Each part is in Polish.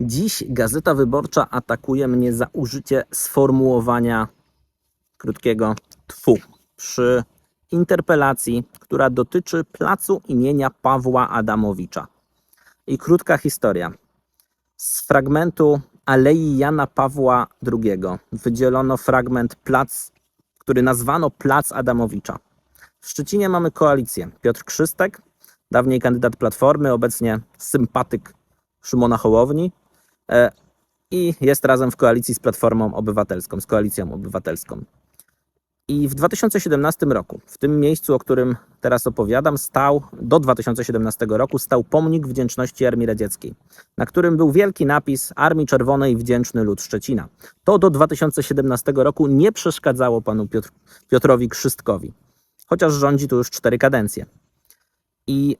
Dziś Gazeta Wyborcza atakuje mnie za użycie sformułowania krótkiego tfu przy interpelacji, która dotyczy placu imienia Pawła Adamowicza. I krótka historia. Z fragmentu Alei Jana Pawła II wydzielono fragment plac, który nazwano Plac Adamowicza. W Szczecinie mamy koalicję. Piotr Krzystek, dawniej kandydat Platformy, obecnie sympatyk Szymona Hołowni i jest razem w koalicji z Platformą Obywatelską, z Koalicją Obywatelską. I w 2017 roku, w tym miejscu, o którym teraz opowiadam, stał, do 2017 roku stał pomnik wdzięczności Armii Radzieckiej, na którym był wielki napis Armii Czerwonej Wdzięczny Lud Szczecina. To do 2017 roku nie przeszkadzało panu Piotr, Piotrowi Krzystkowi, chociaż rządzi tu już cztery kadencje. I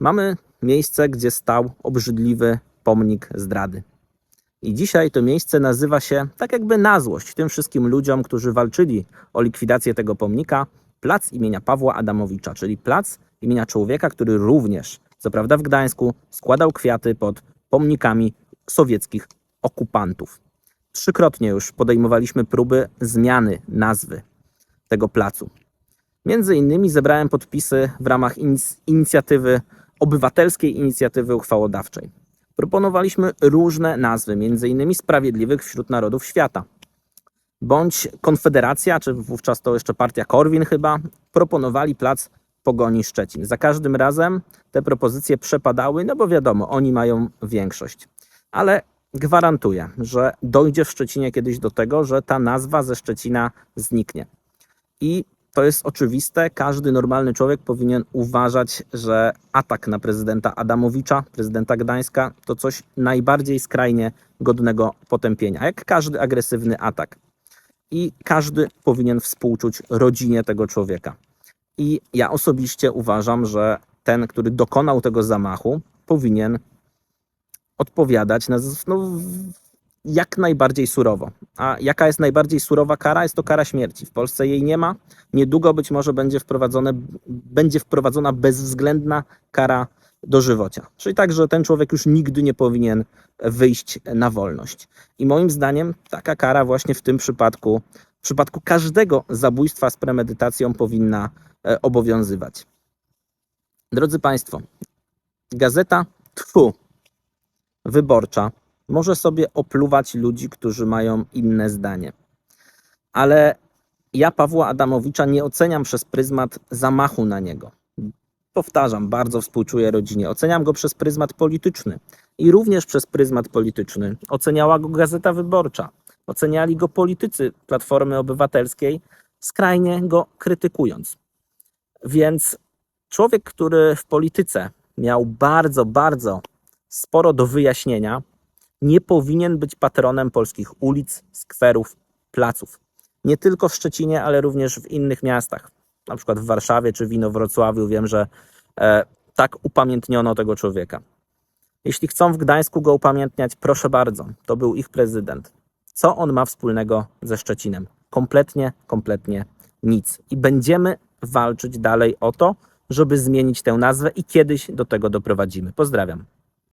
mamy miejsce, gdzie stał obrzydliwy pomnik zdrady. I dzisiaj to miejsce nazywa się, tak jakby na złość tym wszystkim ludziom, którzy walczyli o likwidację tego pomnika, plac imienia Pawła Adamowicza, czyli plac imienia człowieka, który również, co prawda w Gdańsku, składał kwiaty pod pomnikami sowieckich okupantów. Trzykrotnie już podejmowaliśmy próby zmiany nazwy tego placu. Między innymi zebrałem podpisy w ramach inic- inicjatywy, obywatelskiej inicjatywy uchwałodawczej. Proponowaliśmy różne nazwy, innymi Sprawiedliwych wśród Narodów Świata. Bądź Konfederacja, czy wówczas to jeszcze partia Korwin chyba, proponowali plac Pogoni Szczecin. Za każdym razem te propozycje przepadały, no bo wiadomo, oni mają większość. Ale gwarantuję, że dojdzie w Szczecinie kiedyś do tego, że ta nazwa ze Szczecina zniknie. I to jest oczywiste, każdy normalny człowiek powinien uważać, że atak na prezydenta Adamowicza, prezydenta Gdańska, to coś najbardziej skrajnie godnego potępienia, jak każdy agresywny atak. I każdy powinien współczuć rodzinie tego człowieka. I ja osobiście uważam, że ten, który dokonał tego zamachu, powinien odpowiadać na, no, jak najbardziej surowo. A jaka jest najbardziej surowa kara? Jest to kara śmierci. W Polsce jej nie ma. Niedługo być może będzie, wprowadzone, będzie wprowadzona bezwzględna kara dożywocia. Czyli tak, że ten człowiek już nigdy nie powinien wyjść na wolność. I moim zdaniem taka kara właśnie w tym przypadku, w przypadku każdego zabójstwa z premedytacją powinna e, obowiązywać. Drodzy Państwo, gazeta Tfu wyborcza może sobie opluwać ludzi, którzy mają inne zdanie. Ale ja Pawła Adamowicza nie oceniam przez pryzmat zamachu na niego. Powtarzam, bardzo współczuję rodzinie. Oceniam go przez pryzmat polityczny. I również przez pryzmat polityczny oceniała go Gazeta Wyborcza. Oceniali go politycy Platformy Obywatelskiej, skrajnie go krytykując. Więc człowiek, który w polityce miał bardzo, bardzo sporo do wyjaśnienia, nie powinien być patronem polskich ulic, skwerów, placów. Nie tylko w Szczecinie, ale również w innych miastach. Na przykład w Warszawie czy w Inowrocławiu wiem, że e, tak upamiętniono tego człowieka. Jeśli chcą w Gdańsku go upamiętniać, proszę bardzo, to był ich prezydent. Co on ma wspólnego ze Szczecinem? Kompletnie, kompletnie nic. I będziemy walczyć dalej o to, żeby zmienić tę nazwę i kiedyś do tego doprowadzimy. Pozdrawiam.